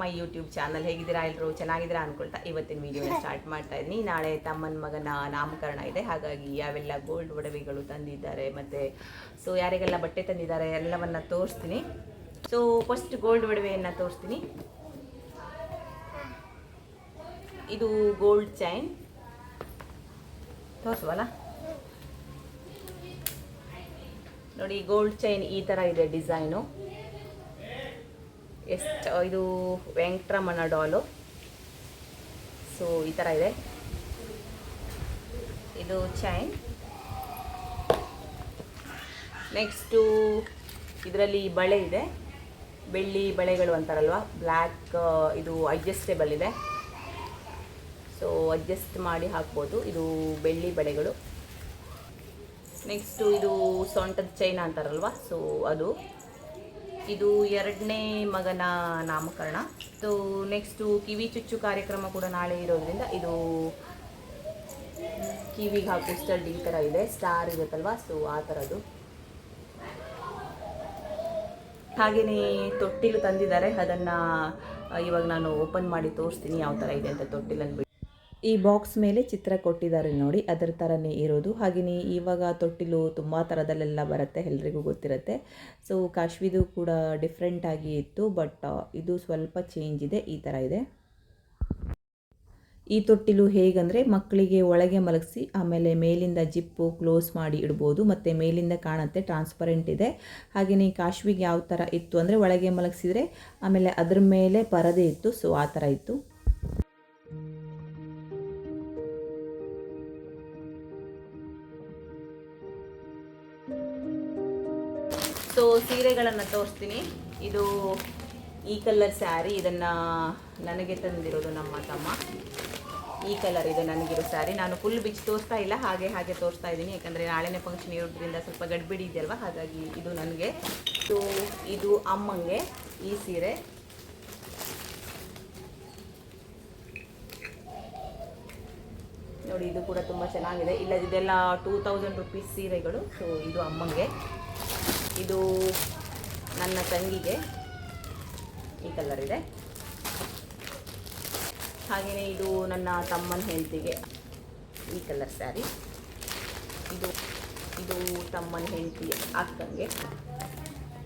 ಮೈ YouTube channel ಹೇಗಿದ್ದೀರಾ ಎಲ್ಲರೂ ಚೆನ್ನಾಗಿದ್ದೀರಾ ಅನ್ಕೊಳ್ತಾ ಇವತ್ತಿನ ವಿಡಿಯೋನ ಸ್ಟಾರ್ಟ್ ಮಾಡ್ತಾ ಇದ್ದೀನಿ. ನಾಳೆ ತಮ್ಮನ ಮಗನ ನಾಮಕರಣ ಇದೆ. ಹಾಗಾಗಿ ಯಾವೆಲ್ಲ ಗೋಲ್ಡ್ ಒಡವೆಗಳು ತಂದಿದ್ದಾರೆ ಮತ್ತು ಸೊ ಯಾರಿಗೆಲ್ಲ ಬಟ್ಟೆ ತಂದಿದ್ದಾರೆ ಎಲ್ಲವನ್ನ ತೋರಿಸ್ತೀನಿ. ಸೊ ಫಸ್ಟ್ ಗೋಲ್ಡ್ ಒಡವೆಯನ್ನು ತೋರಿಸ್ತೀನಿ. ಇದು ಗೋಲ್ಡ್ ಚೈನ್ ತೋರಿಸುವಲ್ಲ? ನೋಡಿ ಗೋಲ್ಡ್ ಚೈನ್ ಈ ಥರ ಇದೆ ಡಿಸೈನು ಎಷ್ಟು, ಇದು ವೆಂಕಟರಮಣ ಡಾಲು. ಸೊ ಈ ಥರ ಇದೆ. ಇದು ಚೈನ್ ನೆಕ್ಸ್ಟು ಇದರಲ್ಲಿ ಬಳೆ ಇದೆ. ಬೆಳ್ಳಿ ಬಳೆಗಳು ಅಂತಾರಲ್ವ? ಬ್ಲ್ಯಾಕ್ ಇದು ಅಡ್ಜಸ್ಟೇಬಲ್ ಇದೆ. ಸೊ ಅಡ್ಜಸ್ಟ್ ಮಾಡಿ ಹಾಕ್ಬೋದು. ಇದು ಬೆಳ್ಳಿ ಬಳೆಗಳು. ನೆಕ್ಸ್ಟು ಇದು ಸೊಂಟದ ಚೈನ ಅಂತಾರಲ್ವ? ಸೊ ಅದು. ಇದು ಎರಡನೇ ಮಗನ ನಾಮಕರಣ. ಸೊ ನೆಕ್ಸ್ಟು ಕಿವಿ ಚುಚ್ಚು ಕಾರ್ಯಕ್ರಮ ಕೂಡ ನಾಳೆ ಇರೋದ್ರಿಂದ ಇದು ಕಿವಿಗೆ ಹಾಕೋ ಸ್ಟಡ್ ಈ ಥರ ಇದೆ. ಸ್ಟಾರ್ ಇರುತ್ತಲ್ವಾ ಸೊ ಆ ಥರದ್ದು ಹಾಗೆಯೇ ತೊಟ್ಟಿಲು ತಂದಿದ್ದಾರೆ. ಅದನ್ನು ಇವಾಗ ನಾನು ಓಪನ್ ಮಾಡಿ ತೋರಿಸ್ತೀನಿ ಯಾವ ಥರ ಇದೆ ಅಂತ ತೊಟ್ಟಿಲನ್ನು ಈ ಬಾಕ್ಸ್ ಮೇಲೆ ಚಿತ್ರ ಕೊಟ್ಟಿದ್ದಾರೆ ನೋಡಿ, ಅದರ ಥರನೇ ಇರೋದು. ಹಾಗೆಯೇ ಇವಾಗ ತೊಟ್ಟಿಲು ತುಂಬ ಥರದಲ್ಲೆಲ್ಲ ಬರುತ್ತೆ, ಎಲ್ರಿಗೂ ಗೊತ್ತಿರುತ್ತೆ. ಸೊ ಕಾಶ್ವಿದು ಕೂಡ ಡಿಫ್ರೆಂಟ್ ಆಗಿ ಇತ್ತು ಬಟ್ ಇದು ಸ್ವಲ್ಪ ಚೇಂಜ್ ಇದೆ, ಈ ಥರ ಇದೆ. ಈ ತೊಟ್ಟಿಲು ಹೇಗಂದರೆ, ಮಕ್ಕಳಿಗೆ ಒಳಗೆ ಮಲಗಿಸಿ, ಆಮೇಲೆ ಮೇಲಿಂದ ಜಿಪ್ಪು ಕ್ಲೋಸ್ ಮಾಡಿ ಇಡ್ಬೋದು, ಮತ್ತು ಮೇಲಿಂದ ಕಾಣುತ್ತೆ ಟ್ರಾನ್ಸ್ಪರೆಂಟ್ ಇದೆ. ಹಾಗೆಯೇ ಕಾಶ್ವಿಗೆ ಯಾವ ಥರ ಇತ್ತು ಅಂದರೆ, ಒಳಗೆ ಮಲಗಿಸಿದರೆ, ಆಮೇಲೆ ಅದ್ರ ಮೇಲೆ ಪರದೆ ಇತ್ತು ಸೊ ಆ ಥರ ಇತ್ತು. ಸೊ ಸೀರೆಗಳನ್ನು ತೋರಿಸ್ತೀನಿ. ಇದು ಈ ಕಲರ್ ಸ್ಯಾರಿ ಇದನ್ನು ನನಗೆ ತಂದಿರೋದು ನಮ್ಮ ತಮ್ಮ. ಈ ಕಲರ್ ಇದು ನನಗಿರೋ ಸ್ಯಾರಿ ನಾನು ಫುಲ್ ಬಿಚ್ಚಿ ತೋರಿಸ್ತಾ ಇಲ್ಲ, ಹಾಗೆ ಹಾಗೆ ತೋರಿಸ್ತಾ ಇದ್ದೀನಿ. ಯಾಕಂದರೆ ನಾಳೆನೇ ಫಂಕ್ಷನ್ ಇರೋದ್ರಿಂದ ಸ್ವಲ್ಪ ಗಡ್ಬಿಡಿ ಇದೆಯಲ್ವ? ಹಾಗಾಗಿ ಇದು ನನಗೆ. ಸೊ ಇದು ಅಮ್ಮಂಗೆ ಈ ಸೀರೆ. ನೋಡಿ, ಇದು ಕೂಡ ತುಂಬ ಚೆನ್ನಾಗಿದೆ. ಇಲ್ಲ ಇದೆಲ್ಲ ಟೂ ತೌಸಂಡ್ ರುಪೀಸ್ ಸೀರೆಗಳು. ಸೊ ಇದು ಅಮ್ಮಂಗೆ. ಇದು ನನ್ನ ತಂಗಿಗೆ ಈ ಕಲರ್ ಇದೆ. ಹಾಗೆಯೇ ಇದು ನನ್ನ ತಮ್ಮನ ಹೆಂಡತಿಗೆ ಈ ಕಲರ್ ಸ್ಯಾರಿ ಇದು ಇದು ತಮ್ಮನ ಹೆಂಡತಿ ಅಕ್ಕಂಗೆ.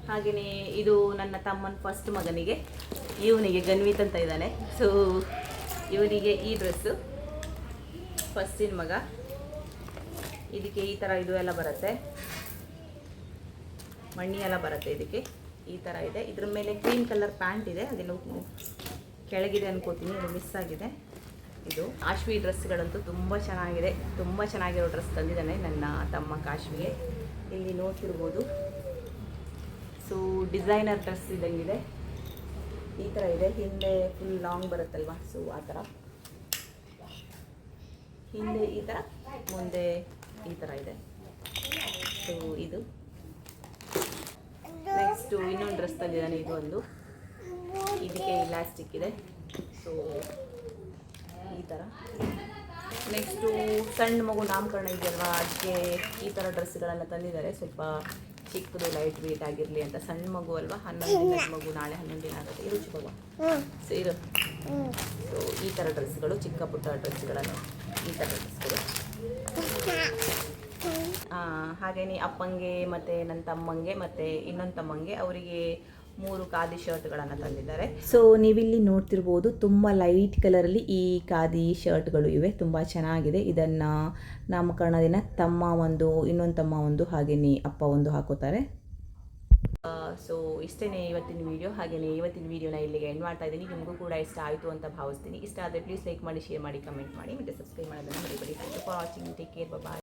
ಹಾಗೆಯೇ ಇದು ನನ್ನ ತಮ್ಮನ ಫಸ್ಟ್ ಮಗನಿಗೆ, ಇವನಿಗೆ ಗನ್ವಿತ್ ಅಂತ ಇದ್ದಾನೆ. ಸೊ ಇವನಿಗೆ ಈ ಡ್ರೆಸ್ಸು ಫಸ್ಟಿನ ಮಗ. ಇದಕ್ಕೆ ಈ ಥರ ಇದು ಎಲ್ಲ ಬರುತ್ತೆ. ಮಣ್ಣಿ ಎಲ್ಲ ಬರುತ್ತೆ ಇದಕ್ಕೆ. ಈ ಥರ ಇದೆ. ಇದ್ರ ಮೇಲೆ ಕ್ರೀಮ್ ಕಲರ್ ಪ್ಯಾಂಟ್ ಇದೆ. ಅದೆಲ್ಲ ಕೆಳಗಿದೆ ಅನ್ಕೋತೀನಿ. ಅದು ಮಿಸ್ ಆಗಿದೆ. ಇದು ಕಾಶ್ವಿ ಡ್ರೆಸ್ಗಳಂತೂ ತುಂಬ ಚೆನ್ನಾಗಿದೆ. ತುಂಬ ಚೆನ್ನಾಗಿರೋ ಡ್ರೆಸ್ ತಂದಿದ್ದಾನೆ ನನ್ನ ತಮ್ಮ ಕಾಶ್ವಿಗೆ ಇಲ್ಲಿ ನೋಡ್ತಿರ್ಬೋದು. ಸೊ ಡಿಸೈನರ್ ಡ್ರೆಸ್ ಇದ್ದಂಗಿದೆ. ಈ ಥರ ಇದೆ. ಹಿಂದೆ ಫುಲ್ ಲಾಂಗ್ ಬರುತ್ತಲ್ವ? ಸೊ ಆ ಥರ ಹಿಂದೆ ಈ ಥರ ಮುಂದೆ ಈ ಥರ ಇದೆ. ಸೊ ಇದು. ನೆಕ್ಸ್ಟು ಇನ್ನೊಂದು ಡ್ರೆಸ್ ತಂದಿದ್ದಾನೆ ಇದು ಒಂದು ಇದಕ್ಕೆ ಇಲಾಸ್ಟಿಕ್ ಇದೆ. ಸೊ ಈ ಥರ ನೆಕ್ಸ್ಟು ಸಣ್ಣ ಮಗು ನಾಮಕರಣ ಇದೆಯಲ್ವಾ? ಅದಕ್ಕೆ ಈ ಥರ ಡ್ರೆಸ್ಗಳೆಲ್ಲ ತಂದಿದ್ದಾರೆ. ಸ್ವಲ್ಪ ಚಿಕ್ಕದು ಲೈಟ್ ವೇಟ್ ಆಗಿರಲಿ ಅಂತ. ಸಣ್ಣ ಮಗು ಅಲ್ವಾ? ಹನ್ನೊಂದು ದಿನ ಮಗು ನಾಳೆ ಹನ್ನೊಂದು ದಿನ ಆಗುತ್ತೆ. ಇರು ಚಿಕ್ಕ ಸೊ ಇದು ಸೊ ಈ ಥರ ಡ್ರೆಸ್ಗಳು ಚಿಕ್ಕ ಪುಟ್ಟ ಡ್ರೆಸ್ಗಳನ್ನು ಈ ಥರ ಡ್ರೆಸ್ಗಳು ಹಾಗೆಯೇ ಅಪ್ಪಂಗೆ ಮತ್ತು ನನ್ನ ತಮ್ಮಂಗೆ ಮತ್ತು ಇನ್ನೊಂದು ತಮ್ಮಂಗೆ ಅವರಿಗೆ ಮೂರು ಖಾದಿ ಶರ್ಟ್ಗಳನ್ನು ತಂದಿದ್ದಾರೆ. ಸೊ ನೀವಿಲ್ಲಿ ನೋಡ್ತಿರ್ಬೋದು ತುಂಬ ಲೈಟ್ ಕಲರಲ್ಲಿ ಈ ಖಾದಿ ಶರ್ಟ್ಗಳು ಇವೆ. ತುಂಬ ಚೆನ್ನಾಗಿದೆ. ಇದನ್ನು ನಾಮಕರಣ ದಿನ ತಮ್ಮ ಒಂದು ಇನ್ನೊಂದು ತಮ್ಮ ಒಂದು ಹಾಗೆಯೇ ಅಪ್ಪ ಒಂದು ಹಾಕೋತಾರೆ. ಸೊ ಇಷ್ಟೇ ಇವತ್ತಿನ ವೀಡಿಯೋ ಹಾಗೆಯೇ ಇವತ್ತಿನ ವೀಡಿಯೋನ ಇಲ್ಲಿಗೆ ಎಂಡ್ ಮಾಡ್ತಾ ಇದ್ದೀನಿ. ನಿಮಗೂ ಕೂಡ ಇಷ್ಟ ಆಯಿತು ಅಂತ ಭಾವಿಸ್ತೀನಿ. ಇಷ್ಟ ಆದರೆ ಪ್ಲೀಸ್ ಲೈಕ್ ಮಾಡಿ ಶೇರ್ ಮಾಡಿ ಕಮೆಂಟ್ ಮಾಡಿ. ಮತ್ತು ಸಬ್ಸ್ಕ್ರೈಬ್ ಮಾಡೋದನ್ನು ಮರಿಬೇಡಿ. For watching take care bye